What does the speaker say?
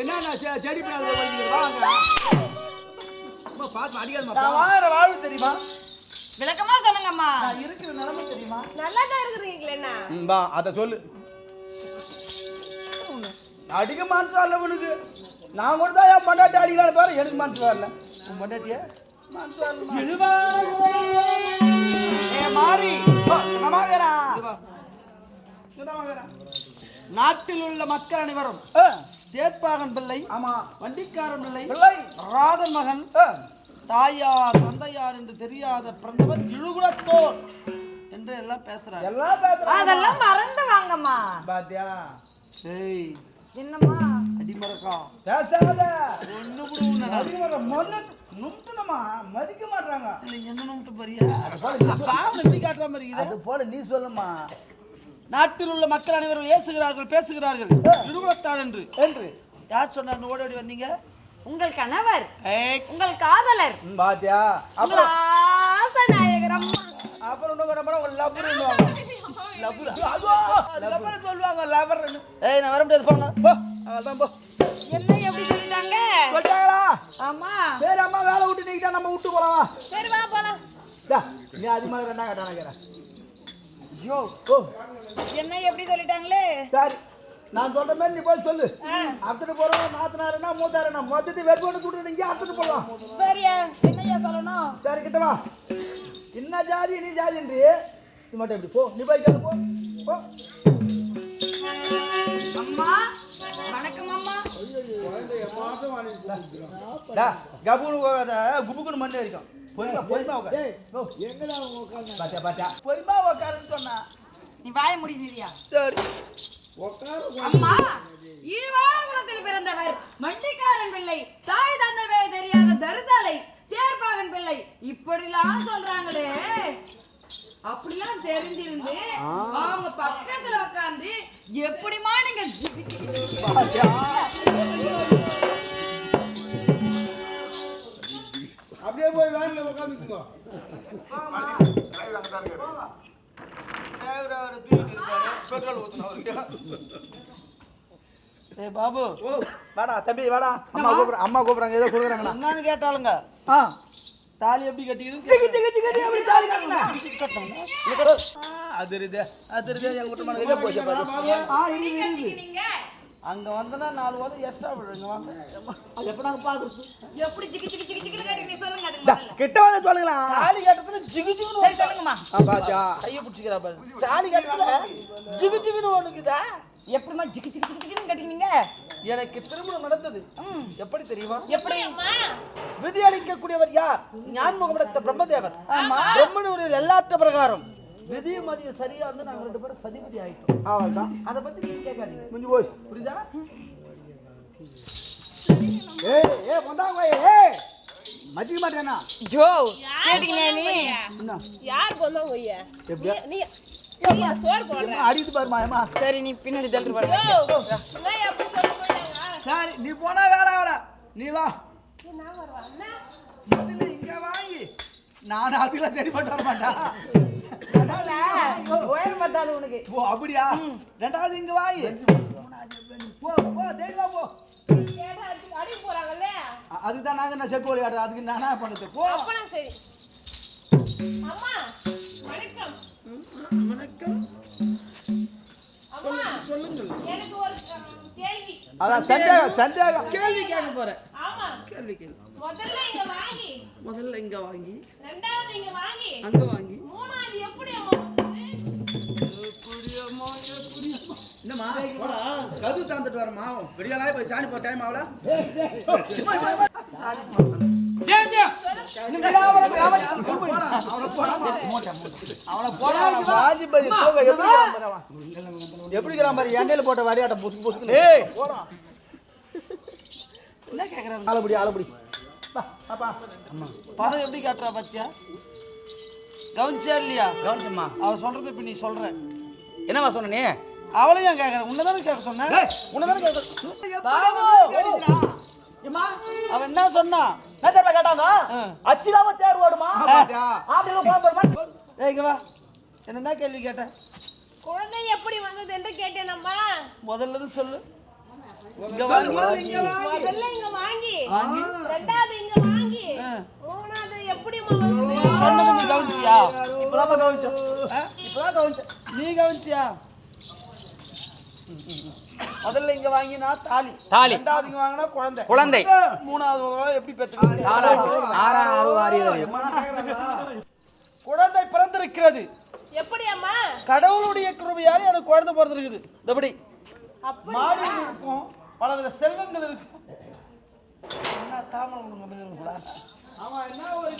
என்ன செடி பார்த்து வாழ்வு தெரியுமா விளக்கமா சொல்லுங்கம்மா. நான் இருக்கிற நிலைமை தெரியுமா நல்லா தான் இருக்கிறீங்களேண்ணா ம், வா அதை சொல்லு. அடிக்க மனசு வரல உனக்கு. நான் கூட தான் என் பொண்டாட்டி அடிக்கலாம் பாரு எனக்கு மனசு வரல? உன் பொண்டாட்டிய? மனசு வரல ஏ மாறி. நாட்டில் உள்ள மக்கள் அனைவரும் சேட்பாகன் பிள்ளை ஆமா. வண்டிக்காரன் பிள்ளை பிள்ளை. ராதன் மகன் தாயார் தந்தையார் என்று தெரியாத பிறந்தவர் இழுகுலத்தோர் என்று எல்லாம் பேசுறாங்க எல்லாம் பேசுறாங்க. அதெல்லாம் மறந்து வாங்கம்மா. பாத்தியா? ஏய் என்னம்மா? அடிமரக்கா. பேசாத. ஒண்ணு கூட உன்னை மொன்னு நும்ட்டுனமா மதிக்க மாட்டாங்க என்ன நும்ட்டு பாரியா பாவம் எப்படி காட்டுற மாதிரி அது போல நீ சொல்லுமா நாட்டில் உள்ள மக்கள் அனைவரும் ஏசுகிறார்கள் பேசுகிறார்கள். இருகுலத்தான் என்று. என்று. யார் சொன்னார்? ஓடி ஓடி வந்தீங்க? உங்கள் கணவர். ஏய். உங்கள் காதலர். பாத்தியா? உங்கள் ஆசநாயகர் அம்மா. அப்புறம் இன்னும் போனா ஒரு லவ்வர் லவ்வர் சொல்லுவாங்க லவ்வர் ஏய் நான் வர முடியாது போங்க போ அதான் போ. என்ன எப்படி சொல்லிட்டாங்க? சொல்லிட்டாங்களா? ஆமா சரி அம்மா வேலை விட்டு நீக்கிட்டா நம்ம விட்டு போலாம் வா. சரி வா போலாம். நீ அதிகமாக ரெண்டா கேட்டானக்கிறேன் ஐயோ என்ன எப்படி சொல்லிட்டாங்களே? சரி நான் சொல்ற மாதிரி நீ போய் சொல்லு. அத்துட்டு போறோம் நாத்தனாருன்னா மூத்தாருன்னா மொத்தத்தை வெறுப்பு ஒன்று கூட்டு நீங்க அத்துட்டு போடலாம் சரியா என்னையா சொல்லணும்? சரி கிட்ட வா. என்ன ஜாதி நீ ஜாதின்றி? நீ மட்டும் எப்படி போ. நீ போய் கேளு போ. போ. அம்மா வணக்கம் அம்மா. டா கபுனு குபுக்குன்னு மண்ணு வரைக்கும் பொறுமா பொறுமா உட்கார் எங்கடா உட்காந்து பாத்தியா பாத்தியா பொறுமா உட்காருன்னு சொன்னா நீ வாய முடியா சரி அம்மா ஈவாகுலத்தில் பிறந்தவர் மண்டிக்காரன் பிள்ளை தாய் தந்தவே தெரியாத தருதலை தேர்ப்பாகன் பிள்ளை இப்படிலாம் சொல்றாங்களே அப்படிலாம் தெரிஞ்சிருந்து அவங்க பக்கத்துல உட்கார்ந்து எப்படிமா நீங்க ஏய் பாபு வாடா தம்பி வாடா அம்மா கூப்பிடுற அம்மா கூப்பிடுறாங்க ஏதோ கொடுக்குறாங்க என்னன்னு கேட்டாளுங்க ஆ தாலி எப்படி கட்டிக்கணும் சிக்கு சிக்கு சிக்கு அப்படி தாலி கட்டணும் அது இருக்கு அது இருக்கு எங்க குடும்பம் இதே போச்சு ஆ இது நீங்க அங்க வந்தனா நாலு வாரம் எக்ஸ்ட்ரா விடுங்க வாங்க அது எப்ப நாங்க பாக்குறது? எப்படி ஜிகி ஜிகி ஜிகி ஜிகி கட்டி நீ சொல்லுங்க அது. கிட்ட வந்து சொல்லுங்களா? தாலி கட்டத்துல ஜிகு ஜிகுன்னு சரி சொல்லுங்கம்மா. பாச்சா கைய பிடிச்சிக்கிறா பாரு. தாலி கட்டத்துல ஜிகு ஜிகுன்னு ஒண்ணுக்குதா எப்படிமா ஜிகி ஜிகி ஜிகி ஜிகின்னு கட்டினீங்க எனக்கு திருமணம் நடந்தது. எப்படி தெரியுமா? எப்படி விதி அளிக்கக்கூடியவர் யார்? ஞான்முகமடத்த பிரம்மதேவர். பிரம்மனுடைய எல்லாத்த பிரகாரம். விதி மதியம் சரியா வந்து நாங்க ரெண்டு பேரும் சதிபதி ஆயிட்டோம். அவ்வளவுதான். அதை பத்தி நீங்க கேட்காதீங்க. முடிஞ்சு போய் புரியுதா? ஏய் ஏய் வந்தாங்க ஏய் மதிக்க மாட்டேனா ஜோ கேட்டீங்களா நீ? யார் கொண்டவங்க ஐயா எப்படியா? நீ அடித்து பாருமா சரி நீ பின்னாடி தள்ளி போயிட்டாங்க? சரி நீ போனா வேலை வேலை நீ வா. நான் வருவாங்க முதல்ல இங்க வாங்கி. நான் அதுல சரி பண்ண வர மாட்டா உயரம் பத்தாது உனக்கு. ஓ அப்படியா? ரெண்டாவது இங்க வாங்கி போ போ தைரியமா போ. அதுதான் நாங்க நான் செக்கு அதுக்கு நானா பண்ணது? போ. சரி. அம்மா வணக்கம். வணக்கம். அம்மா எனக்கு ஒரு அம், கேள்வி. அதான் சந்தேகம் சந்தேகம். கேள்வி கேட்க போறேன். ஆமா. கேள்வி கேள்வி முதல்ல இங்க வாங்கி. முதல்ல இங்க வாங்கி. ரெண்டாவது இங்க வாங்கி. அங்க வாங்கி. மூணாவது எப்படி? என்னம்மா? கது தாந்துட்டு வரமா விடியலாய் போய் சாணி போ டைம் எப்படி மாதிரி எண்ணெயில போட்ட வரையாட்ட புசு புசுக்கு என்ன கேக்குறாங்க ஆளபடி ஆளபடி. பாப்பா படம் எப்படி காட்டுறா பாத்தியா? கவனிச்சா இல்லையா? கவனிச்சம்மா. அவ சொல்றது இப்ப நீ சொல்ற. என்னம்மா சொன்ன நீ? அவளையும் ஏன் கேக்குறேன். உன்னதானே கேட்க சொன்னேன்? உன்னதானே கேட்க அவன் என்ன சொன்னா? கேட்டாங்க அச்சிலாம தேர் ஓடுமா? ஏய் இங்க வா. என்ன என்ன கேள்வி கேட்டேன் குழந்தை எப்படி வந்தது என்று கேட்டேனம்மா முதல்ல சொல்லு. முதல்ல இங்க வாங்கி. ரெண்டாவது சொன்னது நீ கவனிச்சியா? இப்பதான் கவனிச்சோம் ஆ? இப்பதான் கவனிச்சேன் நீ கவனிச்சியா? முதல்ல இங்க வாங்கினா தாலி. தாலி. ரெண்டாவது இங்க வாங்கினா குழந்தை. குழந்தை. மூணாவது எப்படி பெற்றுக்கிட்டு தாலாட்டு ஆறாம் ஆறியது குழந்தை பிறந்திருக்கிறது. எப்படி அம்மா? கடவுளுடைய கிருபையால எனக்கு குழந்தை பிறந்திருக்குது. அப்படி மாடி இருக்கும் பலவித செல்வங்கள் இருக்கும். தாமரை கொடுங்க ஆமா என்ன ஒரு